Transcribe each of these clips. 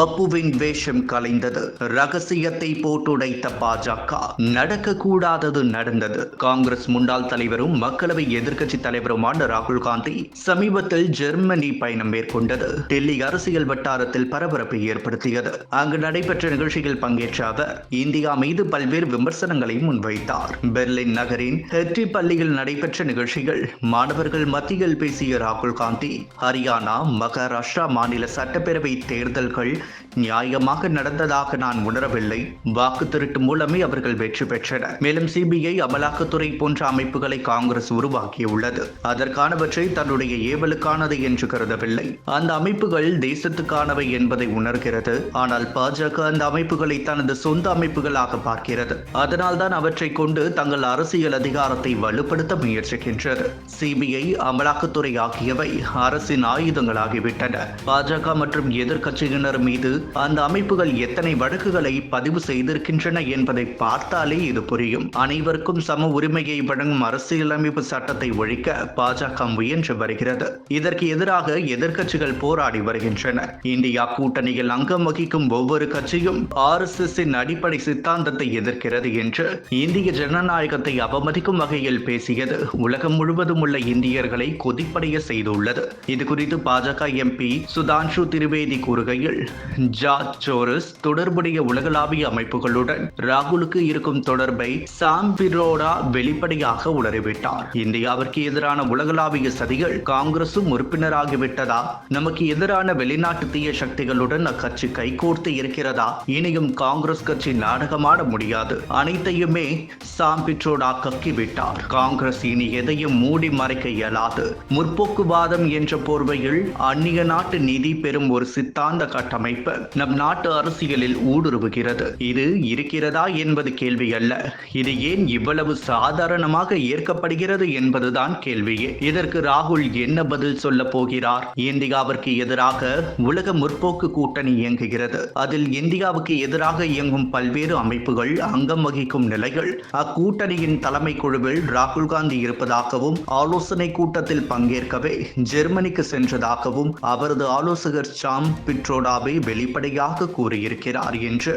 பப்புவின் வேஷம் கலைந்தது. ரகசியத்தை போட்டுடைத்த பாஜக. நடக்கக்கூடாதது நடந்தது. காங்கிரஸ் முன்னாள் தலைவரும் மக்களவை எதிர்க்கட்சி தலைவருமான ராகுல் காந்தி சமீபத்தில் ஜெர்மனி பயணம் மேற்கொண்டது. டெல்லி அரசியல் வட்டாரத்தில் பரபரப்பை ஏற்படுத்தியது. அங்கு நடைபெற்ற நிகழ்ச்சியில் பங்கேற்ற அவர் இந்தியா மீது பல்வேறு விமர்சனங்களை முன்வைத்தார். பெர்லின் நகரின் ஹெட்ரி பள்ளியில் நடைபெற்ற நிகழ்ச்சிகள் மாணவர்கள் மத்தியில் பேசிய ராகுல் காந்தி ஹரியானா மகாராஷ்டிரா மாநில சட்டப்பேரவை தேர்தல்கள் நியாயமாக நடந்ததாக நான் உணரவில்லை. வாக்கு திருட்டு மூலமே அவர்கள் வெற்றி பெற்றனர். மேலும் சிபிஐ அமலாக்கத்துறை போன்ற அமைப்புகளை காங்கிரஸ் உருவாக்கியுள்ளது. அதற்கானவற்றை தன்னுடைய ஏவலுக்கானது என்று கருதவில்லை. அந்த அமைப்புகள் தேசத்துக்கானவை என்பதை உணர்கிறது. ஆனால் பாஜக அந்த அமைப்புகளை தனது சொந்த அமைப்புகளாக பார்க்கிறது. அதனால்தான் அவற்றை கொண்டு தங்கள் அரசியல் அதிகாரத்தை வலுப்படுத்த முயற்சிக்கின்றது. சிபிஐ அமலாக்கத்துறை ஆகியவை அரசின் ஆயுதங்களாகிவிட்டன. பாஜக மற்றும் எதிர்க்கட்சியினர் மீது அந்த அமைப்புகள் எத்தனை வழக்குகளை பதிவு செய்திருக்கின்றன என்பதை பார்த்தாலே இது புரியும். அனைவருக்கும் சம உரிமையை வழங்கும் அரசியலமைப்பு சட்டத்தை ஒழிக்க பாஜக முயன்று வருகிறது. இதற்கு எதிராக எதிர்க்கட்சிகள் போராடி வருகின்றன. இந்தியா கூட்டணியில் அங்கம் வகிக்கும் ஒவ்வொரு கட்சியும் ஆர் எஸ் எஸ் அடிப்படை சித்தாந்தத்தை எதிர்க்கிறது என்று இந்திய ஜனநாயகத்தை அவமதிக்கும் வகையில் பேசியது உலகம் முழுவதும் உள்ள இந்தியர்களை கொதிப்படைய செய்துள்ளது. இது குறித்து பாஜக எம்பி சுதான்ஷு திரிவேதி கூறுகையில் ஜார்ஜ் சோரஸ் தொடர்புடைய உலகளாவிய அமைப்புகளுடன் ராகுலுக்கு இருக்கும் தொடர்பை சாம் பிரோடா வெளிப்படையாக உணரிவிட்டார் இந்தியாவிற்கு எதிரான உலகளாவிய சதிகள் காங்கிரசும் உறுப்பினராகிவிட்டதா? நமக்கு எதிரான வெளிநாட்டு தீய சக்திகளுடன் அக்கட்சி கைகோர்த்து இருக்கிறதா? இனியும் காங்கிரஸ் கட்சி நாடகமாட முடியாது. அனைத்தையுமே சாம் பிட்ரோடா கக்கிவிட்டார். காங்கிரஸ் இனி எதையும் மூடி மறைக்க இயலாது. முற்போக்குவாதம் என்ற போர்வையில் அந்நிய நாட்டு நிதி பெறும் ஒரு சித்தாந்த கட்டமை அமைப்பு நம் நாட்டு அரசியலில் ஊடுருவுகிறது. இது இருக்கிறதா என்பது கேள்வி அல்ல. இது ஏன் இவ்வளவு சாதாரணமாக ஏற்கப்படுகிறது என்பதுதான் கேள்வியே இதற்கு ராகுல் என்ன பதில் சொல்ல போகிறார்? இந்தியாவிற்கு எதிராக உலக முற்போக்கு கூட்டணி இயங்குகிறது. அதில் இந்தியாவுக்கு எதிராக இயங்கும் பல்வேறு அமைப்புகள் அங்கம் வகிக்கும் நிலைகள். அக்கூட்டணியின் தலைமை குழுவில் ராகுல் காந்தி இருப்பதாகவும் ஆலோசனை கூட்டத்தில் பங்கேற்கவே ஜெர்மனிக்கு சென்றதாகவும் அவரது ஆலோசகர் சாம் பிட்ரோடாவை வெளிப்படையாக கூறியிருக்கிறார் என்று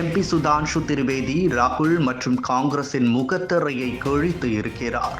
எம்பி சுதான்ஷு திரிவேதி ராகுல் மற்றும் காங்கிரசின் முகத்திரையை கிழித்து இருக்கிறார்.